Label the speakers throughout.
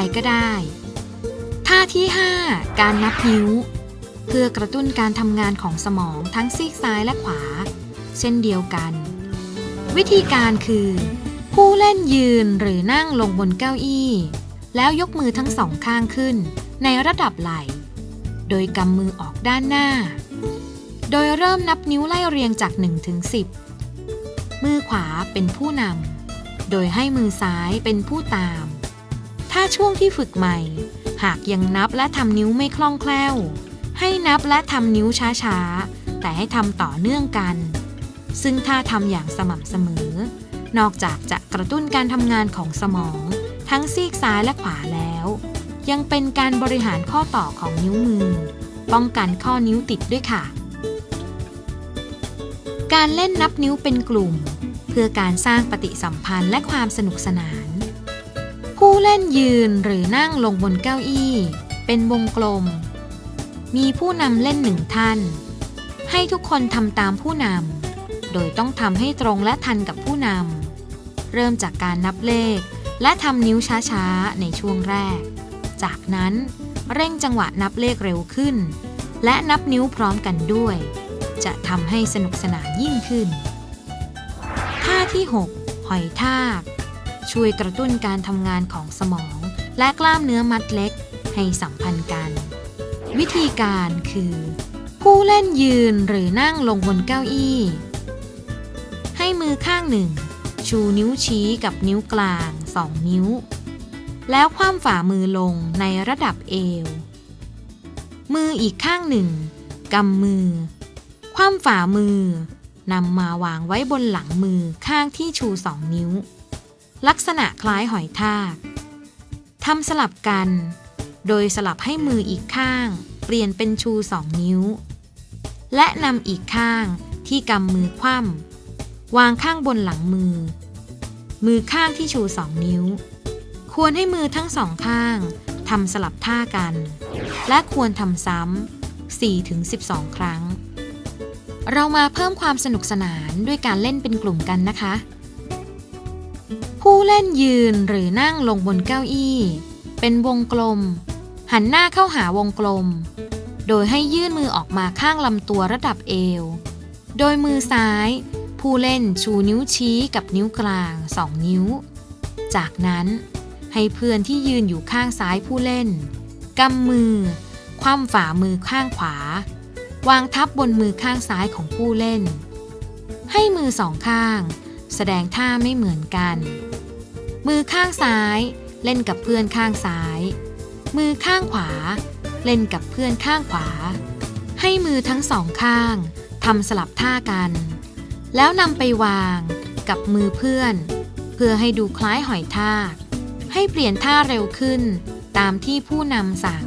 Speaker 1: ไปก็ได้ ท่าที่ 5 การนับนิ้ว เพื่อกระตุ้นการทำงานของสมองทั้งซีกซ้ายและขวา เช่นเดียวกัน วิธีการคือ ผู้เล่นยืนหรือนั่งลงบนเก้าอี้ แล้วยกมือทั้งสองข้างขึ้น ในระดับไหล่ โดยกำมือออกด้านหน้า โดยเริ่มนับนิ้วไล่เรียงจาก1ถึง10 มือขวาเป็นผู้นำโดยให้มือซ้ายเป็นผู้ตาม ถ้าช่วงที่ฝึกใหม่ หากยังนับและทำนิ้วไม่คล่องแคล่ว ให้นับและทำนิ้วช้าๆ แต่ให้ทำต่อเนื่องกัน ซึ่งถ้าทำอย่างสม่ำเสมอ นอกจากจะกระตุ้นการทำงานของสมอง ทั้งซีกซ้ายและขวาแล้ว ยังเป็นการบริหารข้อต่อของนิ้วมือ ป้องกันข้อนิ้วติดด้วยค่ะ การเล่นนับนิ้วเป็นกลุ่ม เพื่อการสร้างปฏิสัมพันธ์และความสนุกสนาน ผู้เล่นยืนหรือนั่งลงบนเก้าอี้ เป็นวงกลม มีผู้นำเล่นหนึ่งท่าน ให้ทุกคนทำตามผู้นำ โดยต้องทำให้ตรงและทันกับผู้นำ เริ่มจากการนับเลข และทำนิ้วช้าๆ ในช่วงแรก จากนั้นเร่งจังหวะนับเลขเร็วขึ้น และนับนิ้วพร้อมกันด้วย จะทำให้สนุกสนานยิ่งขึ้น ท่าที่ 6 หอยทาก ช่วยกระตุ้นการทำงานของสมอง และกล้ามเนื้อมัดเล็กให้สัมพันธ์กัน วิธีการคือ ผู้เล่นยืนหรือนั่งลงบนเก้าอี้ ให้มือข้างหนึ่ง ชูนิ้วชี้กับนิ้วกลาง2นิ้ว แล้วคว่ำฝ่ามือลงในระดับเอว มืออีกข้างหนึ่งกำมือ คว่ำฝ่ามือนำมาวางไว้บนหลังมือข้างที่ชูสองนิ้ว ลักษณะคล้ายหอยทากทำสลับกัน โดยสลับให้มืออีกข้าง เปลี่ยนเป็นชูสองนิ้ว และนำอีกข้างที่กำมือคว่ำวางข้างบนหลังมือ มือข้างที่ชูสองนิ้ว ควรให้มือทั้งสองข้างทำสลับท่ากัน และควรทำซ้ำ4-12 ครั้ง เรามาเพิ่มความสนุกสนานด้วยการเล่นเป็นกลุ่มกันนะคะ ผู้เล่นยืนหรือนั่งลงบนเก้าอี้ เป็นวงกลม หันหน้าเข้าหาวงกลม โดยให้ยื่นมือออกมาข้างลำตัวระดับเอว โดยมือซ้าย ผู้เล่นชูนิ้วชี้กับนิ้วกลาง2นิ้ว จากนั้นให้เพื่อนที่ยืนอยู่ข้างซ้ายผู้เล่นกำมือ คว่ำฝ่ามือข้างขวา วางทับบนมือข้างซ้ายของผู้เล่น ให้มือสองข้าง แสดงท่าไม่เหมือนกัน มือข้างซ้ายเล่นกับเพื่อนข้างซ้าย มือข้างขวา เล่นกับเพื่อนข้างขวา ให้มือทั้งสองข้างทำสลับท่ากัน แล้วนำไปวางกับมือเพื่อน เพื่อให้ดูคล้ายหอยทาก ให้เปลี่ยนท่าเร็วขึ้น ตามที่ผู้นำสั่ง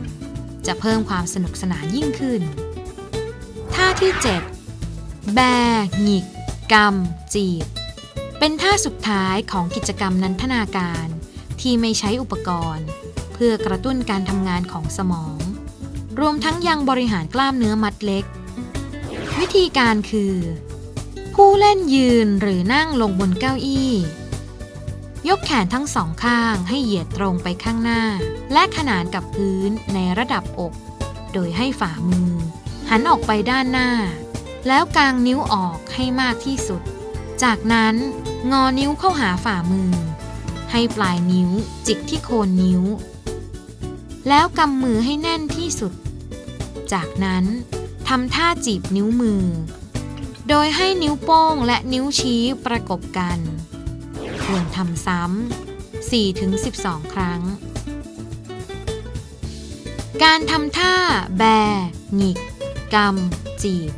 Speaker 1: จะเพิ่มความสนุกสนานยิ่งขึ้น ท่าที่ 7 แบหงิกกำจีบ เป็นท่าสุดท้ายของกิจกรรมนันทนาการที่ไม่ใช้อุปกรณ์ เพื่อกระตุ้นการทำงานของสมอง รวมทั้งยังบริหารกล้ามเนื้อมัดเล็ก วิธีการคือ ผู้เล่นยืนหรือนั่งลงบนเก้าอี้ ยกแขนทั้งสองข้างให้เหยียดตรงไปข้างหน้า และขนานกับพื้นในระดับอก โดยให้ฝ่ามือ หันออกไปด้านหน้า แล้วกางนิ้วออกให้มากที่สุด จากนั้นงอนิ้วเข้าหาฝ่ามือ ให้ปลายนิ้วจิกที่โคนนิ้ว แล้วกำมือให้แน่นที่สุด จากนั้นทำท่าจีบนิ้วมือ โดยให้นิ้วโป้งและนิ้วชี้ประกบกัน ควรทำซ้ำ 4-12 ครั้ง การทำท่า แบ หงิก กำ จีบ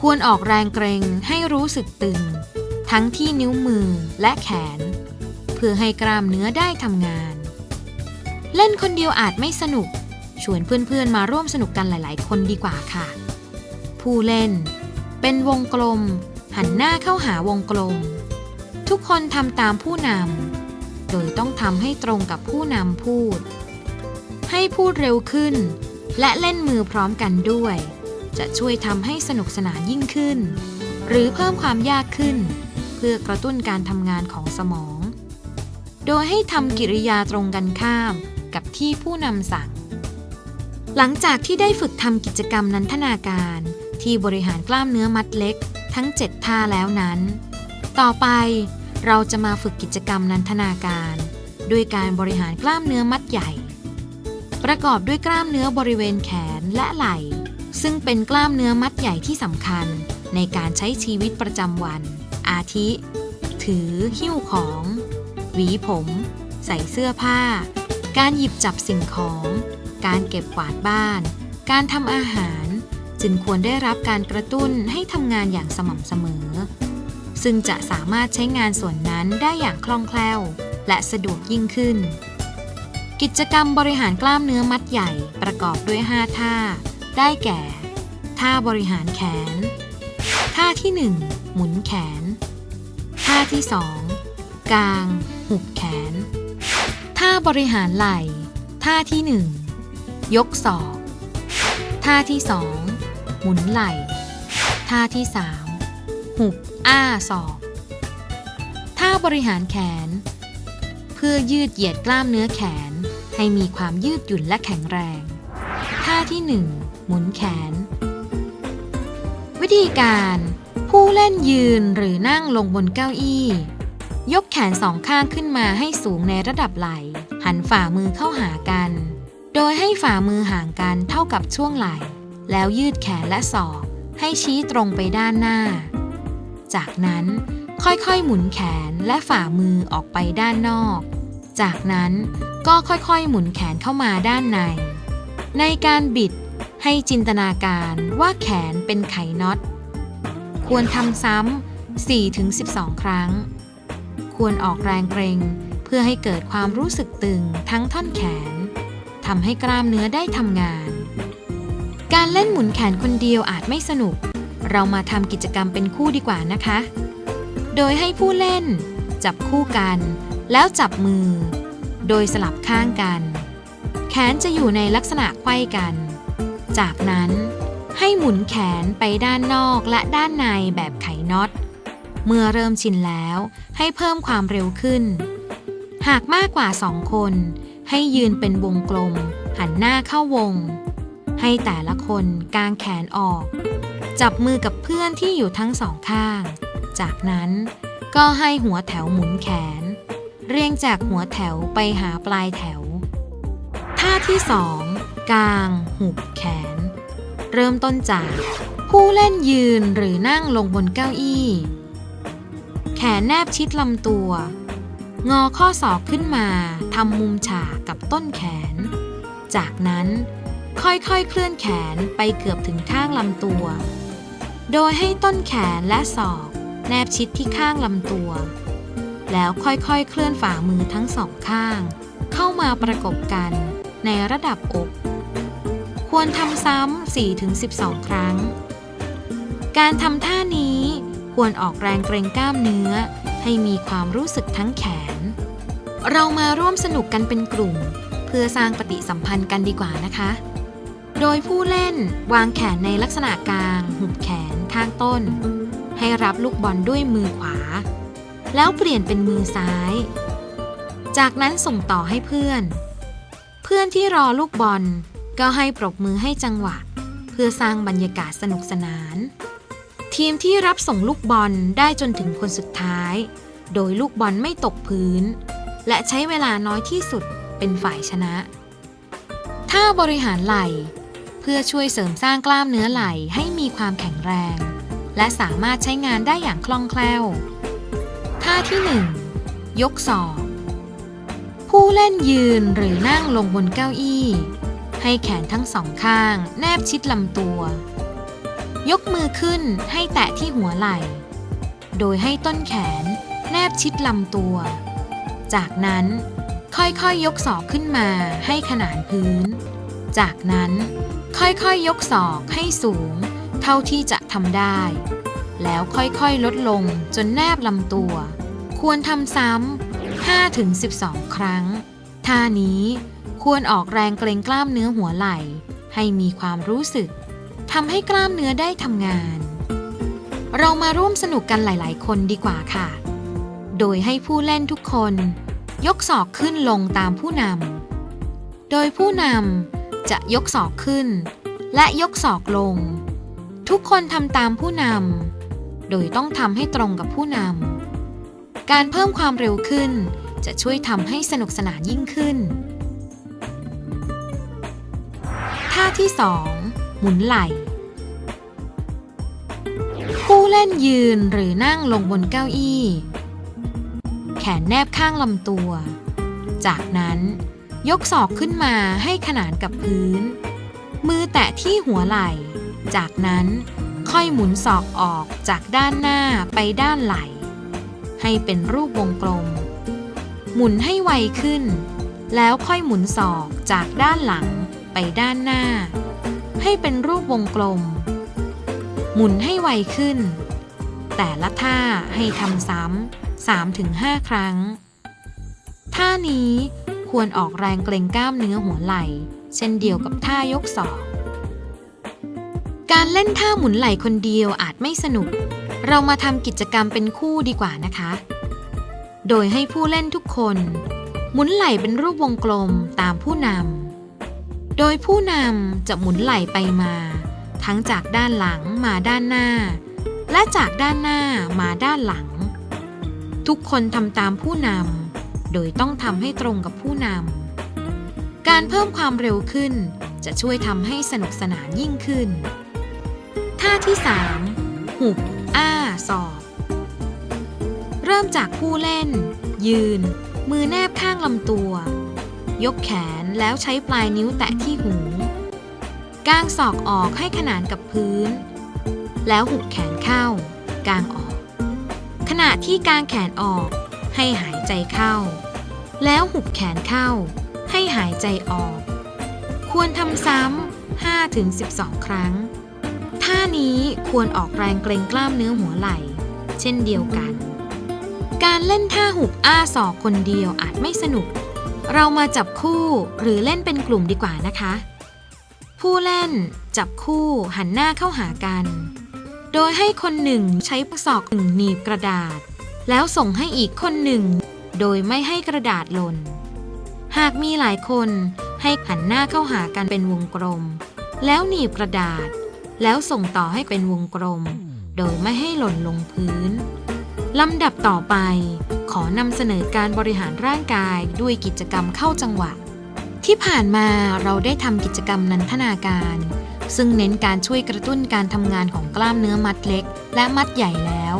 Speaker 1: ควรออกแรงเกรงให้รู้สึกตึง ทั้งที่นิ้วมือและแขน เพื่อให้กล้ามเนื้อได้ทำงาน เล่นคนเดียวอาจไม่สนุก ชวนเพื่อนๆมาร่วมสนุกกันหลาย ๆ คนดีกว่าค่ะ ผู้เล่น เป็นวงกลม หันหน้าเข้าหาวงกลม ทุกคนทำตามผู้นำโดยต้องทำให้ตรงกับผู้นำพูด ให้พูดเร็วขึ้น และเล่นมือพร้อมกันด้วย จะช่วยทำให้สนุกสนานยิ่งขึ้นหรือเพิ่มความยากขึ้น เพื่อกระตุ้นการทำงานของสมอง โดยให้ทำกิริยาตรงกันข้ามกับที่ผู้นำสั่ง หลังจากที่ได้ฝึกทำกิจกรรมนันทนาการที่บริหารกล้ามเนื้อมัดเล็ก ทั้ง 7 ท่าแล้วนั้น ต่อไปเราจะมาฝึกกิจกรรมนันทนาการด้วยการบริหารกล้ามเนื้อมัดใหญ่ ประกอบด้วยกล้ามเนื้อบริเวณแขนและไหล่ ซึ่งเป็นกล้ามเนื้อมัดใหญ่ที่สำคัญในการใช้ชีวิตประจำวัน อาทิ ถือหิ้วของ หวีผม ใส่เสื้อผ้า การหยิบจับสิ่งของ การเก็บกวาดบ้าน การทำอาหาร จึงควรได้รับการกระตุ้นให้ทำงานอย่างสม่ำเสมอ ซึ่งจะสามารถใช้งานส่วนนั้นได้อย่างคล่องแคล่ว และสะดวกยิ่งขึ้น กิจกรรมบริหารกล้ามเนื้อมัดใหญ่ประกอบด้วย 5 ท่า ได้แก่ ท่าบริหารแขน ท่าที่ 1 หมุนแขน ท่าที่ 2 กาง หุบแขน ท่าบริหารไหล่ ท่าที่ 1 ยกศอก ท่าที่ 2 หมุนไหล่ ท่าที่ 3 หุบอ้าศอก ท่าบริหารแขน เพื่อยืดเหยียดกล้ามเนื้อแขนให้มีความยืดหยุ่นและแข็งแรง ท่าที่ 1 หมุนแขน วิธีการ ผู้เล่นยืนหรือนั่งลงบนเก้าอี้ ยกแขนสองข้างขึ้นมาให้สูงในระดับไหล่ หันฝ่ามือเข้าหากัน โดยให้ฝ่ามือห่างกันเท่ากับช่วงไหล่ แล้วยืดแขนและศอกให้ชี้ตรงไปด้านหน้า จากนั้นค่อยๆหมุนแขนและฝ่ามือออกไปด้านนอก จากนั้นก็ค่อยๆหมุนแขนเข้ามาด้านใน ในการบิดให้จินตนาการว่าแขนเป็นไขน็อต ควรทำซ้ำ 4-12 ครั้ง ควรออกแรงเกรงเพื่อให้เกิดความรู้สึกตึงทั้งท่อนแขนทำให้กล้ามเนื้อได้ทำงาน การเล่นหมุนแขนคนเดียวอาจไม่สนุก เรามาทำกิจกรรมเป็นคู่ดีกว่านะคะ โดยให้ผู้เล่น จับคู่กัน แล้วจับมือ โดยสลับข้างกัน แขนจะอยู่ในลักษณะไขว้กัน จากนั้น ให้หมุนแขนไปด้านนอกและด้านในแบบไขน็อต เมื่อเริ่มชินแล้วให้เพิ่มความเร็วขึ้น หากมากกว่าสองคน ให้ยืนเป็นวงกลม หันหน้าเข้าวง ให้แต่ละคนกางแขนออก จับมือกับเพื่อนที่อยู่ทั้งสองข้าง จากนั้นก็ให้หัวแถวหมุนแขน เรียงจากหัวแถวไปหาปลายแถว ท่าที่สองกาง หุบแขน เริ่มต้นจาก ผู้เล่นยืนหรือนั่งลงบนเก้าอี้ แขนแนบชิดลำตัว งอข้อศอกขึ้นมาทำมุมฉากกับต้นแขน จากนั้นค่อยๆ เคลื่อนแขนไปเกือบถึงข้างลำตัว โดยให้ต้นแขนและศอก แนบชิดที่ข้างลำตัว แล้วค่อยๆ เคลื่อนฝ่ามือทั้งสองข้าง เข้ามาประกบกันในระดับอก ควรทำซ้ำ 4-12 ครั้ง การทำท่านี้ควรออกแรงเกรงกล้ามเนื้อ ให้มีความรู้สึกทั้งแขน เรามาร่วมสนุกกันเป็นกลุ่ม เพื่อสร้างปฏิสัมพันธ์กันดีกว่านะคะ โดยผู้เล่นวางแขนในลักษณะกลาง หุบแขนข้างต้น ให้รับลูกบอลด้วยมือขวา แล้วเปลี่ยนเป็นมือซ้าย จากนั้นส่งต่อให้เพื่อน เพื่อนที่รอลูกบอล ก็ให้ปรบมือให้จังหวะ เพื่อสร้างบรรยากาศสนุกสนาน ทีมที่รับส่งลูกบอลได้จนถึงคนสุดท้าย โดยลูกบอลไม่ตกพื้น และใช้เวลาน้อยที่สุดเป็นฝ่ายชนะ ท่าบริหารไหล่ เพื่อช่วยเสริมสร้างกล้ามเนื้อไหล่ให้มีความแข็งแรง และสามารถใช้งานได้อย่างคล่องแคล่ว ท่าที่ 1 ยกศอกผู้เล่นยืนหรือนั่งลงบนเก้าอี้ ให้แขนทั้งสองข้าง แนบชิดลำตัว ยกมือขึ้นให้แตะที่หัวไหล่ โดยให้ต้นแขน แนบชิดลำตัว จากนั้นค่อยๆยยกศอกขึ้นมาให้ขนานพื้น จากนั้นค่อยๆยยกศอกให้สูง เท่าที่จะทำได้ แล้วค่อยๆลดลงจนแนบลำตัว ควรทำซ้ำ5-12 ครั้ง ท่านี้ ควรออกแรงเกรงกล้ามเนื้อหัวไหล่ ให้มีความรู้สึกทำให้กล้ามเนื้อได้ทำงาน เรามาร่วมสนุกกันหลาย ๆ คนดีกว่าค่ะ โดยให้ผู้เล่นทุกคน ยกศอกขึ้นลงตามผู้นำ โดยผู้นำจะยกศอกขึ้น และยกศอกลง ทุกคนทำตามผู้นำ โดยต้องทำให้ตรงกับผู้นำ การเพิ่มความเร็วขึ้นจะช่วยทำให้สนุกสนานยิ่งขึ้น ท่าที่2หมุนไหล่ ผู้เล่นยืนหรือนั่งลงบนเก้าอี้ แขนแนบข้างลำตัว จากนั้นยกศอกขึ้นมาให้ขนานกับพื้น มือแตะที่หัวไหล่ จากนั้นค่อยหมุนศอกออกจากด้านหน้าไปด้านไหล่ ให้เป็นรูปวงกลม หมุนให้ไวขึ้น แล้วค่อยหมุนศอกจากด้านหลัง ไปด้านหน้า ให้เป็นรูปวงกลม หมุนให้ไวขึ้น แต่ละท่าให้ทำซ้ำ3-5ครั้ง ท่านี้ควรออกแรงเกรงกล้ามเนื้อหัวไหล่ เช่นเดียวกับท่ายกศอกการเล่นท่าหมุนไหล่คนเดียวอาจไม่สนุก เรามาทำกิจกรรมเป็นคู่ดีกว่านะคะ โดยให้ผู้เล่นทุกคน หมุนไหล่เป็นรูปวงกลมตามผู้นำ โดยผู้นำจะหมุนไหล่ไปมา ทั้งจากด้านหลังมาด้านหน้า และจากด้านหน้ามาด้านหลัง ทุกคนทำตามผู้นำโดยต้องทำให้ตรงกับผู้นำการเพิ่มความเร็วขึ้นจะช่วยทำให้สนุกสนานยิ่งขึ้น ท่าที่ 3 หุบ อ้าศอกเริ่มจากผู้เล่น ยืน มือแนบข้างลำตัว ยกแขน แล้วใช้ปลายนิ้วแตะที่หู กางศอกออกให้ขนานกับพื้น แล้วหุบแขนเข้า กางออก ขณะที่กางแขนออก ให้หายใจเข้า แล้วหุบแขนเข้า ให้หายใจออก ควรทำซ้ำ5-12 ครั้ง ท่านี้ควรออกแรงเกรงกล้ามเนื้อหัวไหล่ เช่นเดียวกัน การเล่นท่าหุบอ้าศอกคนเดียวอาจไม่สนุก เรามาจับคู่หรือเล่นเป็นกลุ่มดีกว่านะคะ ผู้เล่นจับคู่หันหน้าเข้าหากัน โดยให้คนหนึ่งใช้ศอกหนึ่งหนีบกระดาษ แล้วส่งให้อีกคนหนึ่ง โดยไม่ให้กระดาษหล่น หากมีหลายคนให้หันหน้าเข้าหากันเป็นวงกลม แล้วหนีบกระดาษ แล้วส่งต่อให้เป็นวงกลม โดยไม่ให้หล่นลงพื้นลำดับต่อไป ขอนำเสนอการบริหารร่างกายด้วยกิจกรรมเข้าจังหวะ ที่ผ่านมาเราได้ทำกิจกรรมนันทนาการ ซึ่งเน้นการช่วยกระตุ้นการทำงานของกล้ามเนื้อมัดเล็ก และมัดใหญ่แล้ว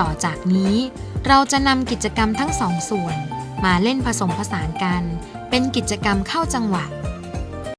Speaker 1: ต่อจากนี้เราจะนำกิจกรรมทั้งสองส่วน มาเล่นผสมผสานกัน เป็นกิจกรรมเข้าจังหวะ